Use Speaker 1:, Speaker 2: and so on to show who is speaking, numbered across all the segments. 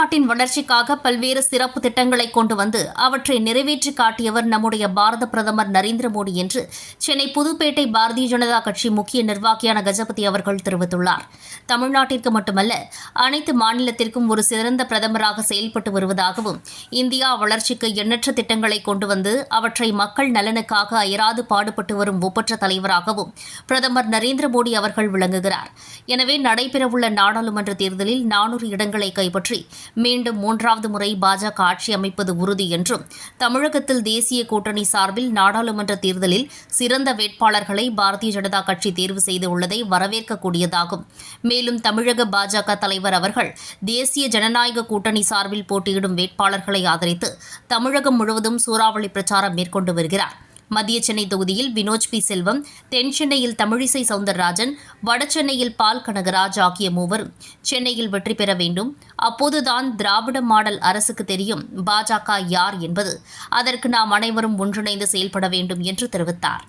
Speaker 1: தமிழ்நாட்டின் வளர்ச்சிக்காக பல்வேறு சிறப்பு திட்டங்களை கொண்டு வந்து அவற்றை நிறைவேற்றி காட்டியவர் நம்முடைய பாரத பிரதமர் நரேந்திர மோடி என்று சென்னை புதுப்பேட்டை பாரதிய ஜனதா கட்சி முக்கிய நிர்வாகியான கஜபதி அவர்கள் தெரிவித்துள்ளார். தமிழ்நாட்டிற்கு மட்டுமல்ல அனைத்து மாநிலத்திற்கும் ஒரு சிறந்த பிரதமராக செயல்பட்டு வருவதாகவும் இந்தியா வளர்ச்சிக்கு எண்ணற்ற திட்டங்களை கொண்டு வந்து அவற்றை மக்கள் நலனுக்காக அயராது பாடுபட்டு வரும் ஒப்பற்ற தலைவராகவும் பிரதமர் நரேந்திர மோடி அவர்கள் விளங்குகிறார். எனவே நடைபெறவுள்ள நாடாளுமன்ற தேர்தலில் நானூறு இடங்களை கைப்பற்றி மீண்டும் மூன்றாவது முறை பாஜக ஆட்சி அமைப்பது உறுதி என்றும் தமிழகத்தில் தேசிய கூட்டணி சார்பில் நாடாளுமன்ற தேர்தலில் சிறந்த வேட்பாளர்களை பாரதிய ஜனதா கட்சி தேர்வு செய்துள்ளதை வரவேற்கக்கூடியதாகும். மேலும் தமிழக பாஜக தலைவர் அவர்கள் தேசிய ஜனநாயக கூட்டணி சார்பில் போட்டியிடும் வேட்பாளர்களை ஆதரித்து தமிழகம் முழுவதும் சூறாவளி பிரச்சாரம் மேற்கொண்டு வருகிறார். மத்திய சென்னை தொகுதியில் வினோஜ் பி. செல்வம் தென் சென்னையில் தமிழிசை சவுந்தரராஜன் வடசென்னையில் பால் கனகராஜ் ஆகிய மூவரும் சென்னையில் வெற்றி பெற வேண்டும். அப்போதுதான் திராவிட மாடல் அரசுக்கு தெரியும் பாஜக யார் என்பது. அதற்கு நாம் அனைவரும் ஒன்றிணைந்து செயல்பட வேண்டும் என்று தெரிவித்தார்.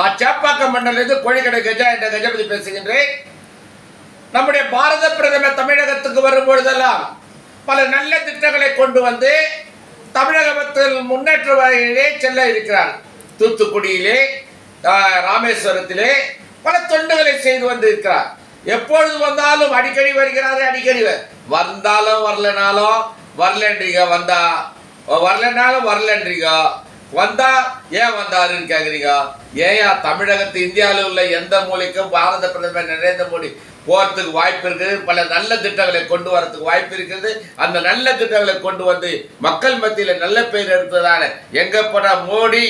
Speaker 2: நான் சேப்பாக்கம் மண்டலிருந்து கோழிக்கடை கஜா என்ற கஜபதி பேசுகின்றேன். நம்முடைய பாரத பிரதமர் தமிழகத்துக்கு வரும் பொழுதெல்லாம் பல நல்ல திட்டங்களை கொண்டு வந்து தமிழகத்தில் முன்னேற்ற வகையிலே செல்ல இருக்கிறார். தூத்துக்குடியிலே ராமேஸ்வரத்திலே பல தொண்டுகளை செய்து வந்திருக்கிறார். எப்பொழுது வந்தாலும் அடிக்கடி வருகிறாரு அடிக்கடி வந்தாலும் வரலனாலும் வரலன்றீங்க வந்தா வரலனாலும் வரலன்றீங்க வந்தா ஏன் வந்தாருன்னு கேக்குறீங்க? ஏயா தமிழகத்து இந்தியாவில் உள்ள எந்த மூலைக்கும் பாரத பிரதமர் நரேந்திர மோடி போறதுக்கு வாய்ப்பு இருக்குது? பல நல்ல திட்டங்களை கொண்டு வரதுக்கு வாய்ப்பு இருக்கிறது அந்த நல்ல திட்டங்களை கொண்டு வந்து மக்கள் மத்தியில் நல்ல பேர் எடுத்ததால எங்க போனா மோடி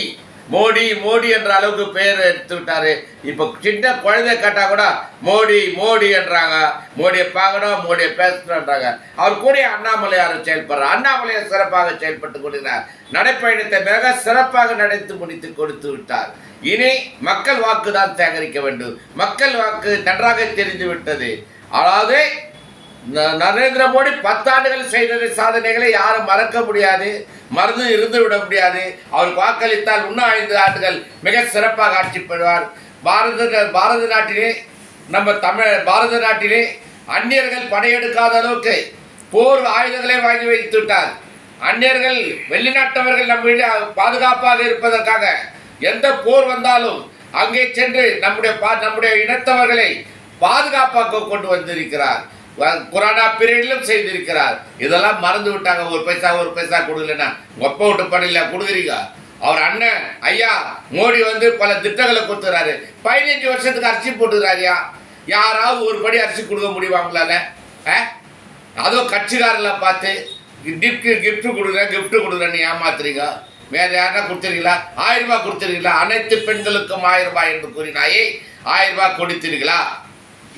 Speaker 2: மோடி மோடி என்ற அளவுக்கு பேர் எடுத்து விட்டாரு. இப்போ சின்ன குழந்தை கேட்டா கூட மோடி மோடி என்றாங்க. மோடியை பார்க்கணும் மோடியை பேசணுன்றாங்க அவர் கூட அண்ணாமலையார் செயல்படுறார் அண்ணாமலையார் சிறப்பாக செயல்பட்டு கொடுக்கிறார் நடைப்பயணத்தை மிக சிறப்பாக நடத்தி முடித்து கொடுத்து விட்டார். இனி மக்கள் வாக்கு தான் சேகரிக்க வேண்டும். மக்கள் வாக்கு நன்றாக தெரிந்து விட்டது. அதாவது நரேந்திர மோடி பத்தாண்டுகள் செய்த சாதனைகளை யாரும் மறக்க முடியாது மருந்து இருந்து விட முடியாது. அவர் வாக்களித்தால் இன்னும் ஐந்து ஆண்டுகள் மிக சிறப்பாக ஆட்சி பெறுவார். பாரத பாரத நாட்டிலே நம்ம தமிழ் பாரத நாட்டிலே அந்நியர்கள் படையெடுக்காத அளவுக்கு போர் ஆயுதங்களை வாங்கி வைத்து விட்டார். அந்நியர்கள் வெளிநாட்டவர்கள் நம்ம பாதுகாப்பாக இருப்பதற்காக எந்த போர் வந்தாலும் அங்கே சென்று நம்முடைய பா- நம்முடைய இனத்தவர்களை பாதுகாப்பாக கொண்டு வந்திருக்கிறார். கொரோனா பீரியட்லும் செய்திருக்கிறார். இதெல்லாம் மறந்து விட்டாங்க. ஒரு பைசா ஒரு பைசா கொடுக்கலன்னா. ஒப்ப விட்டு பண்ணல கொடுக்குறீங்க. அவர் அண்ணன் ஐயா மோடி வந்து பல திட்டங்களை கொடுத்துறாரு. பதினஞ்சு வருஷத்துக்கு அரிசி போட்டுக்கிறாரியா? யாராவது ஒரு படி அரிசி கொடுக்க முடியுவாங்களால ஆ? அதுவும் கட்சிக்காரர்களை பார்த்து கிஃப்ட் கிஃப்ட் கொடுக்குறேன் கிஃப்ட் கொடுக்குறேன்னு ஏமாத்துறீங்க. வேற யாருன்னா கொடுத்துருக்கீங்களா ஆயிரம் ரூபாய் கொடுத்துருக்கீங்களா அனைத்து பெண்களுக்கும் ஆயிரம் ரூபாய் என்று கூறினாயே ஆயிரம் ரூபாய் கொடுத்தீர்களா?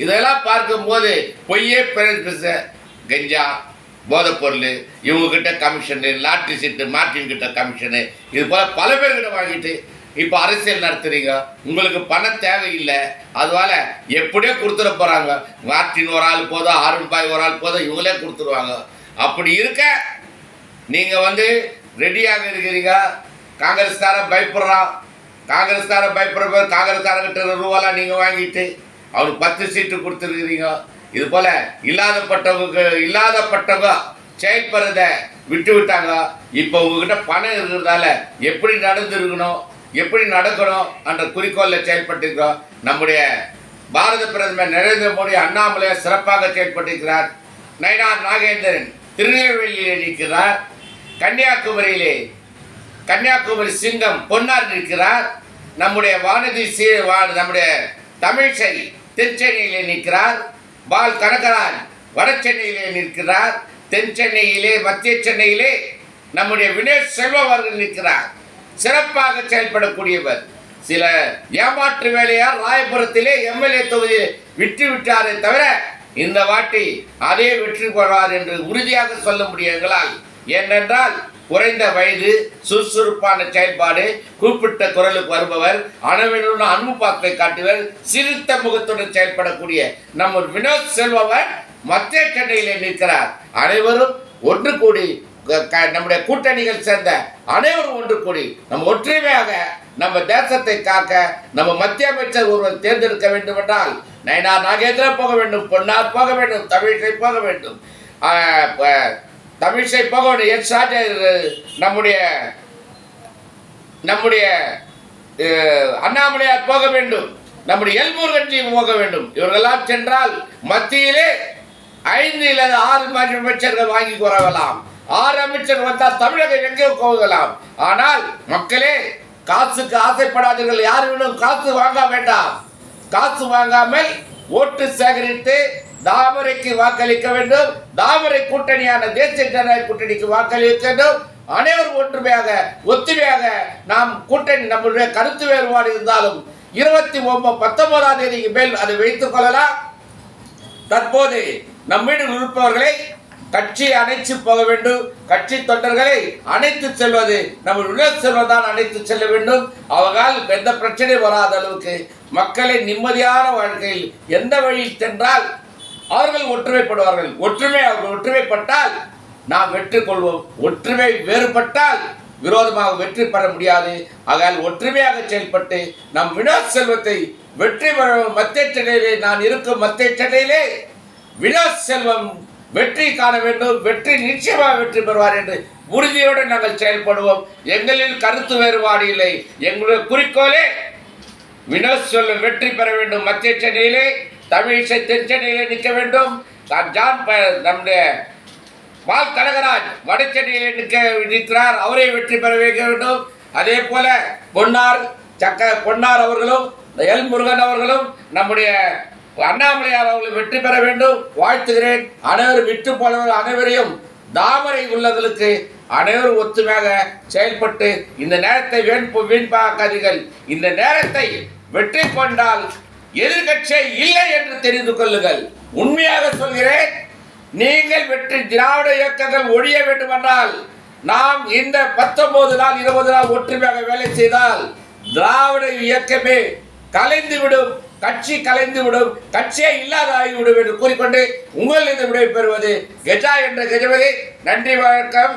Speaker 2: இதெல்லாம் பார்க்கும்போது பொய்யே பிற- பேச கஞ்சா போதைப் பொருள் கமிஷனு லாட்ரி சீட்டு மார்டின் கிட்ட கமிஷனு இது போல பல பேர்கிட்ட வாங்கிட்டு இப்போ அரசியல் நடத்துறீங்க. உங்களுக்கு பணம் தேவையில்லை. அதுவால எப்படியோ கொடுத்துட போறாங்க. மார்டின் ஒரு ஆள் போதும் ஆறு ஒரு ஆள் போதும் இவங்களே கொடுத்துருவாங்க. அப்படி இருக்க நீங்க வந்து ரெடியாக இருக்கிறீங்க. காங்கிரஸ்காரன் பயப்படுறான். காங்கிரஸ்காரன் பயப்படுற காங்கிரஸ்காரங்கிட்ட ரூபாலாம் நீங்க வாங்கிட்டு அவர் பத்து சீட்டு கொடுத்துருக்கிறீங்க. இது போல இல்லாதப்பட்டவங்க இல்லாதப்பட்டவங்க செயல்படுறத விட்டு விட்டாங்க. இப்போ உங்ககிட்ட பணம் இருக்கிறதால எப்படி நடந்திருக்கணும் எப்படி நடக்கணும் என்ற குறிக்கோளில் செயல்பட்டிருக்கிறோம் நம்முடைய பாரத பிரதமர் நரேந்திர மோடி அண்ணாமலையார் சிறப்பாக செயல்பட்டிருக்கிறார். நயனார் நாகேந்திரன் திருநெல்வேலியில் நிற்கிறார். கன்னியாகுமரியிலே கன்னியாகுமரி சிங்கம் பொன்னார் நிற்கிறார். நம்முடைய வானதி சீ நம்முடைய தமிழ்ச்சை தென்சென்னையிலே நிற்கிறார் பால் கனகராஜ் வடசென்னையிலே நிற்கிறார். தென் சென்னையிலே மத்திய சென்னையிலே நம்முடைய வினேஷ் செல்வம் அவர்கள் நிற்கிறார். சிறப்பாக செயல்படக்கூடியவர். சில ஏமாற்று வேலையால் ராயபுரத்திலே எம்எல்ஏ தொகுதியை விட்டு விட்டாரே தவிர இந்த வாட்டி அதே வெற்றி பெறுவார் என்று உறுதியாக சொல்ல முடியும் எங்களால் ஏனென்றால் குறைந்த வயது சுறுசுறுப்பான செயல்பாடு குறிப்பிட்ட குரலுக்கு வருபவர் அணவனுடன் அன்பு பாக்கை காட்டுவர் சிரித்த முகத்துடன் செயல்படக்கூடிய நம்ம வினோத் செல்பவர் மத்திய சென்னையிலே நிற்கிறார். அனைவரும் ஒன்று கூடி க- க- நம்முடைய கூட்டணிகள் சேர்ந்த அனைவரும் ஒன்று கூடி நம்ம ஒற்றுமையாக நம்ம தேசத்தை காக்க நம்ம மத்திய அமைச்சர் ஒருவர் தேர்ந்தெடுக்க வேண்டும் என்றால் நயனார் நாகேந்திரா போக வேண்டும் பொன்னார் போக வேண்டும் தமிழிசை போக வேண்டும். தமிழிசை போக வேண்டும் எஸ் ராஜா நம்முடைய நம்முடைய அண்ணாமலையார் போக வேண்டும். நம்முடைய எல்முருகன்ஜி போக வேண்டும். இவர்களெல்லாம் சென்றால் மத்தியிலே ஐந்து இல்லது ஆறு அமைச்சர்கள் வாங்கி வரலாம் ஆறு அமைச்சர் வந்தால் தமிழகம் எங்கே போகலாம்? ஆனால் மக்களே காசுக்கு ஆசைப்படாதீர்கள். யாரும் காசு வாங்க வேண்டாம். காசு வாங்காமல் ஓட்டு சேகரித்து தாமரைக்கு வாக்களிக்க வேண்டும். தாமரை கூட்டணியான தேசிய ஜனநாயக கூட்டணிக்கு வாக்களிக்க வேண்டும். அனைவரும் ஒற்றுமையாக ஒத்துமையாக நாம் கூட்டணி நம்முடைய கருத்து வேறுபாடு இருந்தாலும் இருபத்தி ஒன்பது பத்தொன்பதாம் தேதிக்கு மேல் அதை வைத்துக் கொள்ளலாம். தற்போது நம்மிடம் இருப்பவர்களை கட்சி அணைச்சு போக வேண்டும். கட்சி தொண்டர்களை அணைத்து செல்வது நம்ம உள்ள செல்வதுதான் அணைத்து செல்ல வேண்டும். அவர்கள் எந்த பிரச்சனை வராத அளவுக்கு மக்களை நிம்மதியான வாழ்க்கையில் எந்த வழியில் சென்றால் அவர்கள் ஒற்றுமைப்படுவார்கள். ஒற்றுமை அவர்கள் ஒற்றுமைப்பட்டால் நாம் வெற்றி கொள்வோம் ஒற்றுமை வேறுபட்டால் விரோதமாக வெற்றி பெற முடியாது. ஆகையால் ஒற்றுமையாக செயல்பட்டு நம் வினோத் செல்வத்தை வெற்றி பெற மத்திய சென்னையிலே நான் இருக்கும் மத்திய சென்னையிலே வினோத் செல்வம் வெற்றி காண வேண்டும். வெற்றி நிச்சயமாக வெற்றி பெறுவார் என்று உறுதியோடு நாங்கள் செயல்படுவோம். எங்களில் கருத்து வேறுபாடு இல்லை. எங்களுடைய குறிக்கோளே வினோத் செல்வம் வெற்றி பெற வேண்டும் மத்திய சென்னையிலே. தமிழிசை தென்சென்னையிலே நிற்க வேண்டும். நான் ஜான் நம்முடைய பால் கனகராஜ் வடச்சென்னையிலே நிற்க நிற்கிறார். அவரை வெற்றி பெற வைக்க வேண்டும். அதே போல பொன்னார் சக்க பொன்னார் அவர்களும் எல் முருகன் அவர்களும் நம்முடைய அண்ணாமலையார் அவர்களும் வெற்றி பெற வேண்டும். வாழ்த்துகிறேன். அனைவரும் விட்டு போனவர் அனைவரையும் தாமரை உள்ளவர்களுக்கு அனைவரும் ஒத்துமையாக செயல்பட்டு இந்த நேரத்தை வீண் வீண்பாக்காதீர்கள். இந்த நேரத்தை வெற்றி கொண்டால் எதிர்கட்சியை இல்லை என்று தெரிந்து கொள்ளுங்கள். உண்மையாக சொல்கிறேன் நீங்கள் வெற்றி திராவிட இயக்கங்கள் ஒழிய வேண்டுமென்றால் நாம் இந்த பத்தொன்பது நாள் இருபது நாள் ஒற்றுமையாக வேலை செய்தால் திராவிட இயக்கமே கலைந்து விடும் கட்சி கலைந்து விடும் கட்சியே இல்லாத ஆகிவிடும் என்று கூறிக்கொண்டு உங்களிடம் விடை பெறுவது கெஜா என்ற கஜபதி. நன்றி வணக்கம்.